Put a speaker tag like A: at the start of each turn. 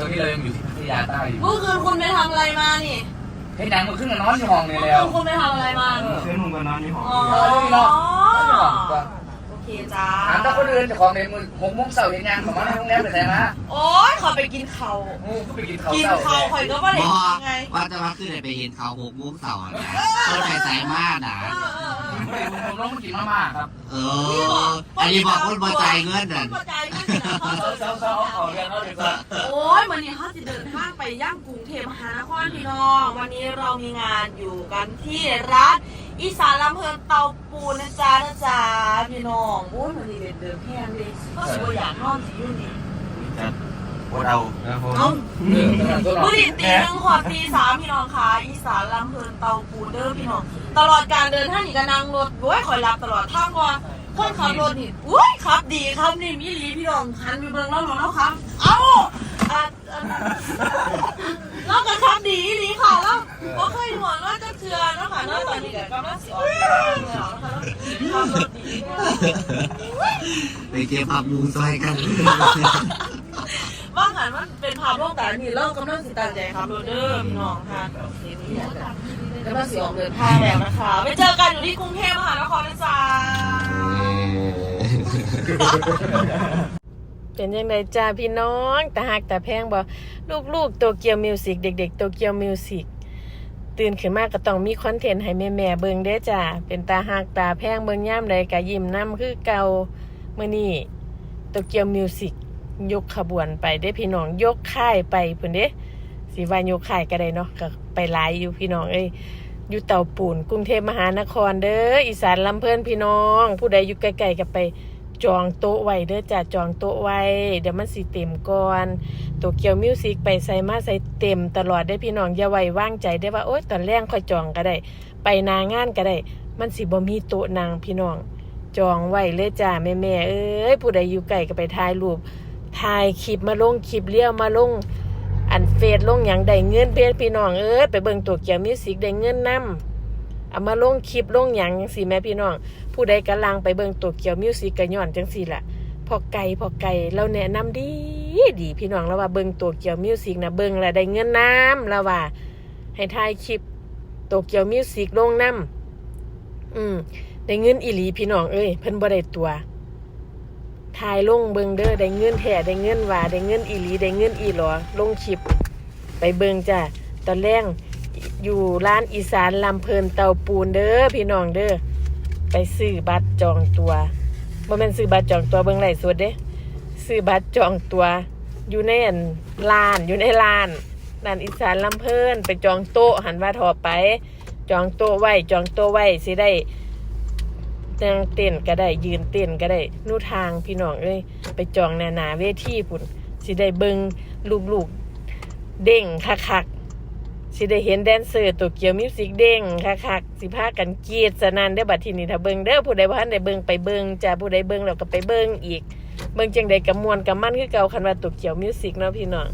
A: ตอนนี้เรายังอยู่ที่พัทยาใต้อยู่
B: เมื่อคืนคุณไปทำอะไรมานี่
A: เฮ้ยนางมันขึ้นมานอนที่ห้องนี่
B: เมื่อ
A: แล้
B: คื
A: วน
B: คุณไปทำอะไรมา
C: ซื้อนุ่มกันนอนนี่หอม
B: อ๋อ
A: เออนี่เนาะ
B: โอเคจ้า
A: ถามเจ้าคนอื่นเจ้าของในมือหกโมงเช้าเห็นยังของมาในโรงแรมเป็นไงมา
B: โอ๊ยขอไปกินเขาว
A: งูก็ไปกินข้าว
B: กิน
A: เช้า
B: เขาวข่อยก็ไม่ได้
D: บอ
B: กิ
D: ก
B: นไง
D: ว่าจะมาขึ้นไปเห็นเขาหกโมุกเสาร์นะต้นไปสายมากนะ
B: เออเออเออ
A: ไม่ได้ผมลงมากินมาม่าครับ
D: เออ อันนี้บอกคนบอใจายเงิน
B: ค
D: น่ะ
B: นพอใจเงินน่ะ เขา
A: เช้าเช้าเอาเรียนเอาเรียนก่อน
B: โอ้ยวันนี้เขาจะเดินทางไปย่างกรุงเทพมหานครพี่น้องวันนี้เรามีงานอยู่กันที่ร้านอีสานลำเพลินเตาปูนนะจ๊ะนะจ๊ะพี่น้องโอ้ยวันนี้เป็นเดินแพงเลยก็สวยอยากนอนสิยู่นี่
C: จะปวดเอา
A: ครับผม
B: เอา
A: เออตลาดตัวหนอ
B: มื่อดีตีหนึ่งขอดตีสามพี่น้องค่ะอีสานลำเพลินเตาปูนเด้อพี่น้อง ตลอดการเดินท่างนี่ก็นั่งรถโอ้ยคอยรับตลอดทางว่า คนขับรถนี่อุ้ยขับดีครับนี่มีหลีพี่น้องหันไปเบิ่งแล้วหนูแล้วครับ เอ้าอะอะแล้วก็ขับดีอีหลีค่ะแล้วก็เคยห่วงว่าจะเทือเนาะค่ะเนาะตอนนี้ก็กำลังสิออกทางแล้วนะคะแล้วขับรถดีมาก
D: ไปเก็บผักมูซอยกัน
B: ว่าหันมันเป็นภาพโลกแต่นี่เรากำลังสิตัดใจครับโรเดอร์พี่น้องค่ะกำลังสิออกเดินทางแล้วนะคะไปเจอกันอยู่ที่กรุงเทพมหาน
E: เป็นยังไงจ้าพี่น้องตาหักตาแพงบ่ลูกๆโตเกียวมิวสิกเด็ก ๆ โตเกียวมิวสิกตื่นขึ้นมาก็ต้องมีคอนเทนต์ให้แม่ๆเบิ่งเด้จ้าเป็นตาหักตาแพงเบิ่งย่ามใดก็ยิ้มนํคือเก่ามื้อนี้โตเกียวมิวสิกยกขบวนไปเด้พี่น้องยกค่ายไปพุ่นเด้สิว่ายกค่ายก็ได้เนาะก็ไปหลายอยู่พี่น้องเอ้ยอยู่เต่าปูนกรุงเทพมหานครเด้ออีสานลำเพิ่นพี่น้อง ผู้ใดอยู่ใกล้ๆก็ไป จองโต๊ะไว้เด้อจ้าจองโต๊ะไว้ เดี๋ยวมันสิเต็มก่อนโตเกียวมิวสิกไปใส่มาใส่เต็มตลอดได้พี่น้องอย่าไว้ว่างใจได้ว่าโอ๊ยตอนแรกค่อยจองก็ได้ ไปนางานก็ได้ มันสิบ่มีโต๊ะนางพี่น้อง จองไว้เลยจ้าแม่แม่เอ้ยผู้ใดอยู่ไกลก็ไปถ่ายรูปถ่ายคลิปมาลงคลิปเลี้ยวมาลงอันเฟซลงหยังได้เงินเพจพี่น้องเอ้ยไปเบิ่งโตเกียวมิวสิกได้เงินนํเอามาลงคลิปลงหยังจังซี่แม่พี่น้อง ผู้ใดกำลังไปเบิ่งตัวเกียวมิวสิกกะย้อนจังสี่ละพอไก่พอไก่เราแนะนำดีดีพี่น้องแล้วว่าเบิ่งตัวเกียวมิวสิกนะเบิ่งแล้วได้เงินน้ำแล้วว่า ให้ถ่ายคลิปตัวเกียวมิวสิกลงน้ำอืมได้เงินอีหลีพี่น้องเอ้ยเพิ่นบ่ได้ตัวถ่ายลงเบิ่งเด้อได้เงินแท้ได้เงินว่าได้เงินอีหลีได้เงินอีหลอลงคลิป ไปเบิ่งจ้ะตอนแรกอยู่ร้านอีสานลำเพลินเตาปูนเด้อพี่น้องเด้อ ไปซื้อบัตรจองตัวบ่แม่นซื้อบัตรจองตัวเบิ่งไลฟ์สดเด้ซื้อบัตรจองตัว อยู่ในอันลานอยู่ในลานร้านอีสานลำเพิ่นไปจองโต๊ะหันว่าถอไป จองโต๊ะไว้จองโต๊ะไว้สิได้นั่งเต้นก็ได้ยืนเต้นก็ได้นู่ทางพี่น้องเอ้ยไปจองหนาหนาเวทีพุ่นสิได้เบิงลูกๆเด้งคัก สิได้เห็นแดนเซอร์ตัวเกียวมิวสิกเด้งคักๆสิพากันกรีดสนั่นได้บัดทีนี้ถ้าเบิ่งเด้อผู้ใดบ่ทันได้เบิ่งไปเบิ่งจ้าผู้ใดเบิ่งแล้วก็ไปเบิ่งอีก เบิ่งจังไดก็ม่วนก็มันคือเก่าคันว่าตัวเกียวมิวสิกเนาะพี่น้อง